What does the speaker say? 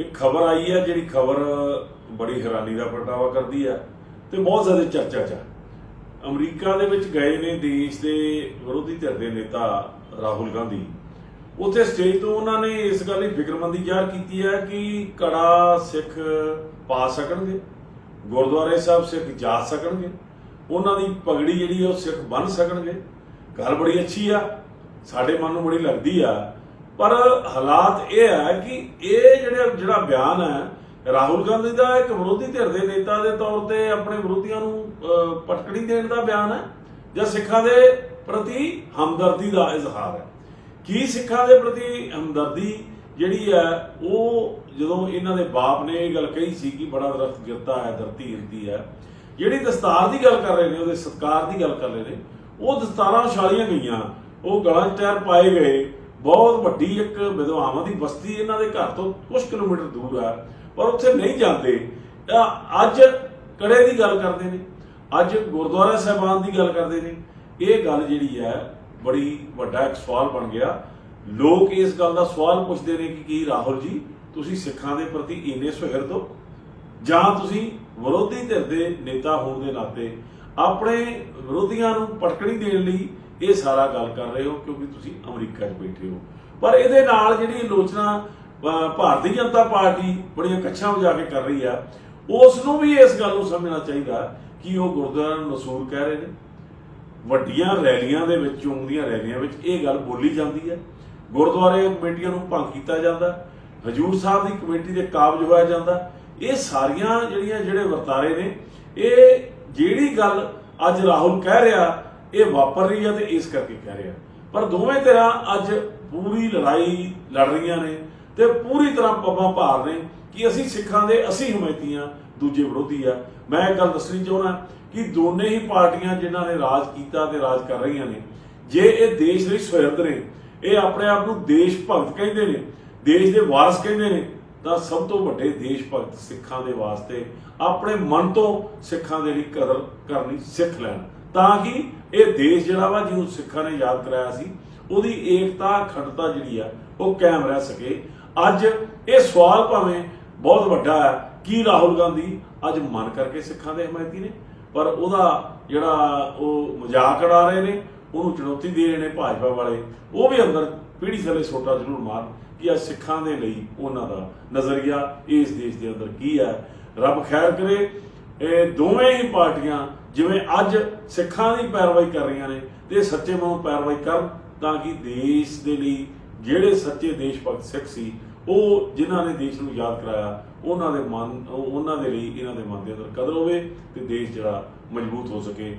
ਇੱਕ ਖਬਰ ਆਈ ਹੈ ਜਿਹੜੀ ਖਬਰ ਬੜੀ ਹੈਰਾਨੀ ਦਾ ਪ੍ਰਗਟਾਵਾ ਕਰਦੀ ਹੈ ਤੇ ਬਹੁਤ ਜ਼ਿਆਦਾ ਚਰਚਾ 'ਚ ਅਮਰੀਕਾ ਦੇ ਵਿੱਚ ਗਏ ਨੇ ਦੇਸ਼ ਦੇ ਵਿਰੋਧੀ ਧਿਰ ਦੇ ਨੇਤਾ ਰਾਹੁਲ ਗਾਂਧੀ। ਉੱਥੇ ਸਟੇਜ ਤੋਂ ਉਹਨਾਂ ਨੇ ਇਸ ਗੱਲ ਦੀ ਫਿਕਰਮੰਦੀ ਜ਼ਾਹਰ ਕੀਤੀ ਹੈ ਕਿ ਕੜਾ ਸਿੱਖ ਪਾ ਸਕਣਗੇ, ਗੁਰਦੁਆਰੇ ਸਾਹਿਬ ਸਿੱਖ ਜਾ ਸਕਣਗੇ, ਉਹਨਾਂ ਦੀ ਪਗੜੀ ਜਿਹੜੀ ਉਹ ਸਿੱਖ ਬੰਨ ਸਕਣਗੇ। ਗੱਲ ਬੜੀ ਅੱਛੀ ਆ, ਸਾਡੇ ਮਨ ਨੂੰ ਬੜੀ ਲੱਗਦੀ ਆ ਪਰ ਹਾਲਾਤ ਇਹ ਹੈ ਕਿ ਇਹ ਜਿਹੜਾ ਜਿਹੜਾ ਬਿਆਨ ਹੈ, ਰਾਹੁਲ ਗਾਂਧੀ ਦਾ ਇੱਕ ਵਿਰੋਧੀ ਧਿਰ ਦੇ ਨੇਤਾ ਦੇ ਤੌਰ ਤੇ ਆਪਣੇ ਵਿਰੋਧੀਆਂ ਨੂੰ ਪਟਕੜੀ ਦੇਣ ਦਾ ਬਿਆਨ ਹੈ ਜਾਂ ਸਿੱਖਾਂ ਦੇ ਪ੍ਰਤੀ ਹਮਦਰਦੀ ਦਾ ਇਜ਼ਹਾਰ ਹੈ। ਕੀ ਸਿੱਖਾਂ ਦੇ ਪ੍ਰਤੀ ਹਮਦਰਦੀ ਜਿਹੜੀ ਹੈ, ਉਹ ਜਦੋਂ ਇਹਨਾਂ ਦੇ ਬਾਪ ਨੇ ਇਹ ਗੱਲ ਕਹੀ ਸੀ ਕਿ ਬੜਾ ਦਰਖਤ ਗਿਰਦਾ ਹੈ, ਧਰਤੀ ਹਿਲਦੀ ਹੈ, ਜਿਹੜੀ ਦਸਤਾਰ ਦੀ ਗੱਲ ਕਰ ਰਹੇ ਨੇ, ਉਹਦੇ ਸਤਕਾਰ ਦੀ ਗੱਲ ਕਰ ਰਹੇ ਨੇ, ਉਹ ਦਸਤਾਰਾਂ ਉਛਾਲੀਆਂ ਗਈਆਂ, ਉਹ ਗਲਾਂ 'ਚ ਟਾਇਰ ਪਾਏ ਗਏ ਬਹੁਤ ਵੱਡੀ ਇੱਕ ਵਿਧਵਾਵਾਂ ਦੀ ਬਸਤੀ ਇਹਨਾਂ ਦੇ ਘਰ ਤੋਂ ਕੁਝ ਕਿਲੋਮੀਟਰ ਦੂਰ ਹੈ ਪਰ ਉੱਥੇ ਨਹੀਂ ਜਾਂਦੇ। ਅੱਜ ਕੜੇ ਦੀ ਗੱਲ ਕਰਦੇ ਨੇ, ਅੱਜ ਗੁਰਦੁਆਰਾ ਸਾਹਿਬਾਨ ਦੀ ਗੱਲ ਕਰਦੇ ਨੇ। ਇਹ ਗੱਲ ਜਿਹੜੀ ਹੈ, ਬੜੀ ਵੱਡਾ ਇੱਕ ਸਵਾਲ ਬਣ ਗਿਆ। ਲੋਕ ਇਸ ਗੱਲ ਦਾ ਸਵਾਲ ਪੁੱਛਦੇ ਨੇ ਕਿ ਕੀ ਰਾਹੁਲ ਜੀ, ਤੁਸੀਂ ਸਿੱਖਾਂ ਦੇ ਪ੍ਰਤੀ ਇੰਨੇ ਸੁਹਿਰਦ ਹੋ? ਜਾਂ ਤੁਸੀਂ ਵਿਰੋਧੀ ਧਿਰ ਦੇ ਨੇਤਾ ਹੋਣ ਦੇ ਨਾਤੇ ਆਪਣੇ ਵਿਰੋਧੀਆਂ ਨੂੰ ਪਟਕੜੀ ਦੇਣ ਲਈ ਇਹ ਸਾਰਾ ਗੱਲ ਕਰ ਰਹੇ ਹੋ ਕਿਉਂਕਿ ਤੁਸੀਂ ਅਮਰੀਕਾ 'ਚ ਬੈਠੇ ਹੋ। ਪਰ ਇਹਦੇ ਨਾਲ ਜਿਹੜੀ ਆਲੋਚਨਾ ਭਾਰਤੀ ਜਨਤਾ ਪਾਰਟੀ ਬੜੀਆਂ ਕੱਛਾਂ ਵਜਾ ਕੇ ਕਰ ਰਹੀ ਆ ਉਸ ਨੂੰ ਵੀ ਇਸ ਗੱਲ ਨੂੰ ਸਮਝਣਾ ਚਾਹੀਦਾ ਕਿ ਉਹ ਗੁਰਦੁਆਰਾ ਨਸੂਰ ਕਹਿ ਰਹੇ ਨੇ। ਵੱਡੀਆਂ ਰੈਲੀਆਂ ਦੇ ਵਿੱਚ ਚੋਣ ਦੀਆਂ ਰੈਲੀਆਂ ਵਿੱਚ ਇਹ ਗੱਲ ਬੋਲੀ ਜਾਂਦੀ ਹੈ ਗੁਰਦੁਆਰੇ ਕਮੇਟੀਆਂ ਨੂੰ ਭੰਗ ਕੀਤਾ ਜਾਂਦਾ। ਹਜੂਰ ਸਾਹਿਬ ਦੀ ਕਮੇਟੀ ਦੇ ਕਾਬਜ ਹੋਇਆ ਜਾਂਦਾ। ਇਹ ਸਾਰੀਆਂ ਜਿਹੜੀਆਂ, ਜਿਹੜੇ ਵਰਤਾਰੇ ਨੇ, ਇਹ ਜਿਹੜੀ ਗੱਲ ਅੱਜ ਰਾਹੁਲ ਕਹਿ ਰਿਹਾ ਇਹ ਵਾਪਰ ਰਹੀ ਹੈ ਤੇ ਇਸ ਕਰਕੇ ਕਹਿ ਰਿਹਾ। ਪਰ ਦੋਵੇਂ ਧਿਰਾਂ ਅੱਜ ਪੂਰੀ ਲੜਾਈ ਲੜ ਰਹੀਆਂ ਨੇ ਤੇ ਪੂਰੀ ਤਰ੍ਹਾਂ ਪੱਬਾਂ ਭਾਰ ਨੇ ਕਿ ਅਸੀਂ ਸਿੱਖਾਂ ਦੇ ਅਸੀਂ ਹਮਾਇਤੀਆਂ ਦੂਜੇ ਵਿਰੋਧੀ ਆ। ਮੈਂ ਇਹ ਗੱਲ ਦੱਸਣੀ ਚਾਹੁੰਦਾ ਕਿ ਦੋਨੇ ਹੀ ਪਾਰਟੀਆਂ ਜਿਨ੍ਹਾਂ ਨੇ ਰਾਜ ਕੀਤਾ ਤੇ ਰਾਜ ਕਰ ਰਹੀਆਂ ਨੇ, ਜੇ ਇਹ ਦੇਸ਼ ਲਈ ਸੁਹਿਰਦ ਨੇ, ਇਹ ਆਪਣੇ ਆਪ ਨੂੰ ਦੇਸ਼ ਭਗਤ ਕਹਿੰਦੇ ਨੇ, ਦੇਸ਼ ਦੇ ਵਾਰਸ ਕਹਿੰਦੇ ਨੇ ਤਾਂ ਸਭ ਤੋਂ ਵੱਡੇ ਦੇਸ਼ ਭਗਤ ਸਿੱਖਾਂ ਦੇ ਵਾਸਤੇ ਆਪਣੇ ਮਨ ਤੋਂ ਸਿੱਖਾਂ ਦੇ ਲਈ ਕਦਰ ਕਰਨੀ ਸਿੱਖ ਲੈਣ। ਤਾਂ ਕਿ ਇਹ ਦੇਸ਼ ਜਿਹੜਾ ਵਾ ਜਿਹਨੂੰ ਸਿੱਖਾਂ ਨੇ ਯਾਦ ਕਰਾਇਆ ਸੀ, ਉਹਦੀ ਏਕਤਾ ਅਖੰਡਤਾ ਜਿਹੜੀ ਆ, ਉਹ ਕਾਇਮ ਰਹਿ ਸਕੇ। ਅੱਜ ਇਹ ਸਵਾਲ ਭਾਵੇਂ ਬਹੁਤ ਵੱਡਾ ਹੈ, ਕੀ ਰਾਹੁਲ ਗਾਂਧੀ ਅੱਜ ਮਨ ਕਰਕੇ ਸਿੱਖਾਂ ਦੇ ਹਮਾਇਤੀ ਨੇ? ਪਰ ਉਹਦਾ ਜਿਹੜਾ ਉਹ ਮਜ਼ਾਕ ਉਡਾ ਰਹੇ ਨੇ, ਉਹਨੂੰ ਚੁਣੌਤੀ ਦੇ ਰਹੇ ਨੇ ਭਾਜਪਾ ਵਾਲੇ, ਉਹ ਵੀ ਅੰਦਰ ਪੀੜੀ ਥੱਲੇ ਸੋਟਾ ਜ਼ਰੂਰ ਮਾਰ। ਕਿ ਅੱਜ ਸਿੱਖਾਂ ਦੇ ਲਈ ਉਹਨਾਂ ਦਾ ਨਜ਼ਰੀਆ ਇਸ ਦੇਸ਼ ਦੇ ਅੰਦਰ ਕੀ ਹੈ? ਰੱਬ ਖੈਰ ਕਰੇ, ਇਹ ਦੋਵੇਂ ਹੀ ਪਾਰਟੀਆਂ ਜਿਵੇਂ ਅੱਜ ਸਿੱਖਾਂ ਦੀ ਪੈਰਵਾਈ ਕਰ ਰਹੀਆਂ ਨੇ ਤੇ ਇਹ ਸੱਚੇ ਮਨੋਂ ਪੈਰਵਾਈ ਕਰਨ ਤਾਂ ਕਿ ਦੇਸ਼ ਦੇ ਲਈ ਜਿਹੜੇ ਸੱਚੇ ਦੇਸ਼ ਭਗਤ ਸਿੱਖ ਸੀ, ਉਹ ਜਿਨ੍ਹਾਂ ਨੇ ਦੇਸ਼ ਨੂੰ ਯਾਦ ਕਰਾਇਆ, ਉਹਨਾਂ ਦੇ ਮਨ, ਉਹ- ਉਹਨਾਂ ਦੇ ਲਈ ਇਹਨਾਂ ਦੇ ਮਨ ਦੇ ਅੰਦਰ ਕਦਰ ਹੋਵੇ ਤੇ ਦੇਸ਼ ਜਿਹੜਾ ਮਜ਼ਬੂਤ ਹੋ ਸਕੇ।